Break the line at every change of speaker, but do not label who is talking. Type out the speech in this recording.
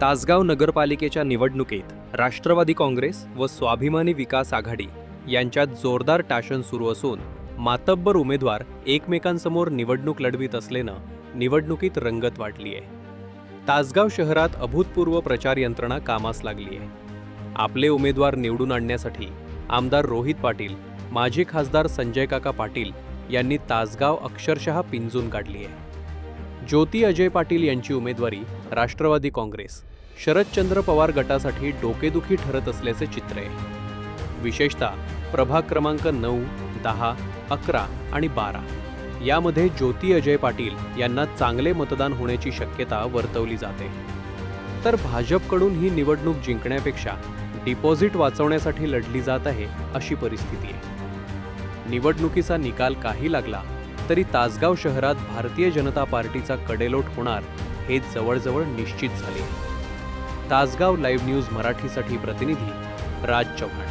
तासगाव नगरपालिकेच्या निवडणुकीत राष्ट्रवादी काँग्रेस व स्वाभिमानी विकास आघाडी यांच्यात जोरदार टाशन सुरू असून मातब्बर उमेदवार एकमेकांसमोर निवडणूक लढवित असल्यानं निवडणुकीत रंगत वाटली आहे तासगाव शहरात अभूतपूर्व प्रचार यंत्रणा कामास लागली आहे आपले उमेदवार निवडून आणण्यासाठी आमदार रोहित पाटील माजी खासदार संजय काका पाटील यांनी तासगाव अक्षरशः पिंजून काढली आहे ज्योती अजय पाटील यांची उमेदवारी राष्ट्रवादी काँग्रेस शरदचंद्र पवार गटासाठी डोकेदुखी ठरत असल्याचे चित्र. आहे विशेषतः प्रभाग क्रमांक नऊ दहा अकरा आणि बारा. यामध्ये ज्योती अजय पाटील यांना चांगले मतदान होण्याची शक्यता वर्तवली जाते. तर भाजपकडून ही निवडणूक जिंकण्यापेक्षा डिपॉझिट वाचवण्यासाठी लढली जात आहे अशी परिस्थिती आहे. निवडणुकीचा निकाल काही लागला तरी तासगाव शहरात भारतीय जनता पार्टीचा कडेलोट होणार हे जवळजवळ निश्चित झाले. तासगाव लाईव्ह न्यूज मराठीसाठी प्रतिनिधी राज चव्हाण.